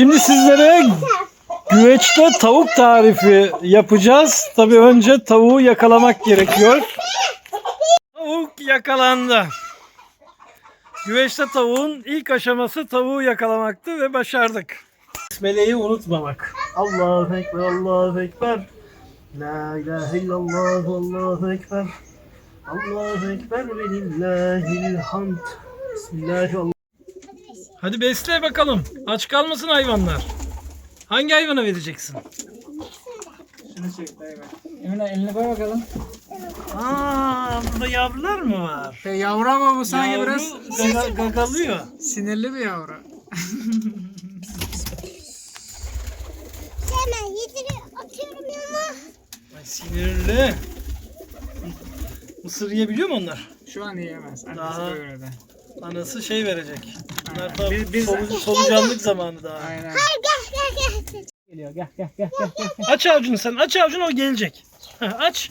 Şimdi sizlere güveçte tavuk tarifi yapacağız. Tabii önce tavuğu yakalamak gerekiyor. Tavuk yakalandı. Güveçte tavuğun ilk aşaması tavuğu yakalamaktı ve başardık. Besmele'yi unutmamak. Allahu Ekber, Allahu Ekber. La ilahe illallah, Allahu Ekber. Allahu Ekber ve lillahil hamd. Bismillahirrahmanirrahim. Hadi besle bakalım. Aç kalmasın hayvanlar. Hangi hayvana vereceksin? Emine elini koy bakalım. Aa, burada yavrular mı var? E, yavru ama bu sanki Yavru biraz gaga- gagalıyor. sinirli bir yavru. Hemen yediri atıyorum yanına. Ay, sinirli. Mısır yiyebiliyor mu onlar? Şu an yiyemez. Annesi Daha- böyle de. Anası şey verecek. Bunlar da Biz- biz- solu- solucanlık zamanı daha. Aynen. Gel gel gel. Geliyor gel gel gel gel gel. Aç avucunu sen. Aç avucunu o gelecek. Ha, aç.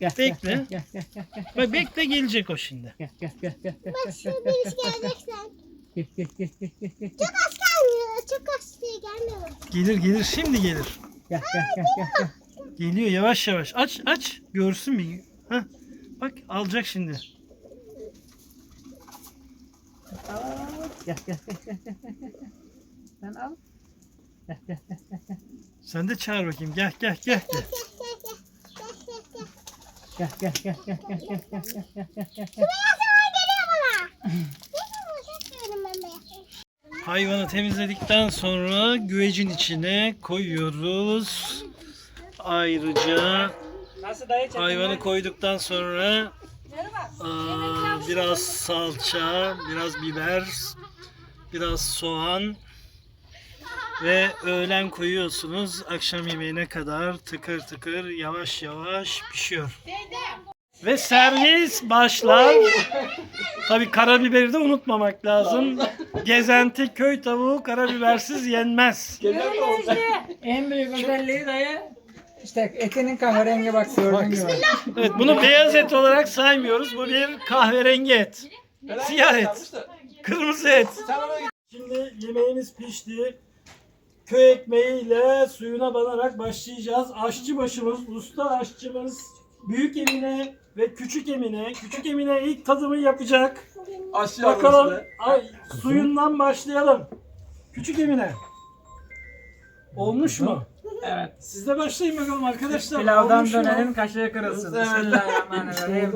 Gel, Bekle. Gel gel gel gel gel Bak bekle gelecek o şimdi. gel gel gel gel gel Bak şu birisi geleceksen. gel gel gel gel gel gel Çok az gelmiyor. Çok az şey gelmiyor. Gelir gelir şimdi gelir. gel gel gel gel gel. Geliyor yavaş yavaş. Aç aç. Görsün bir. Ha. Bak alacak şimdi. Gel gel gel gel. Sen al. Gel gel gel. Sen de çağır bakayım. Gel gel gel. gel. Gel gel gel gel gel gel gel gel gel gel gel gel. Hayvanı temizledikten sonra güvecin içine koyuyoruz. Ayrıca hayvanı koyduktan sonra aa, biraz salça, biraz biber, biraz soğan ve öğlen koyuyorsunuz. Akşam yemeğine kadar tıkır tıkır yavaş yavaş pişiyor. Ve servis başlar. Tabii karabiberi de unutmamak lazım. Gezenti köy tavuğu karabibersiz yenmez. En büyük özelliği dayı işte etinin kahverengi bak gördüğün gibi. Evet bunu beyaz et olarak saymıyoruz. Bu bir kahverengi et. Siyah et. Kırmızı et. Şimdi yemeğimiz pişti. Köy ekmeğiyle suyuna banarak başlayacağız. Aşçı başımız, usta aşçımız Büyük Emine ve Küçük Emine. Küçük Emine ilk tadımı yapacak. Bakalım ay, suyundan başlayalım. Küçük Emine. Olmuş mu? Evet. Siz de başlayın bakalım arkadaşlar. Pilavdan Olmuş mu? dönelim kaşığı kırılsın. Evet. Bismillahirrahmanirrahim.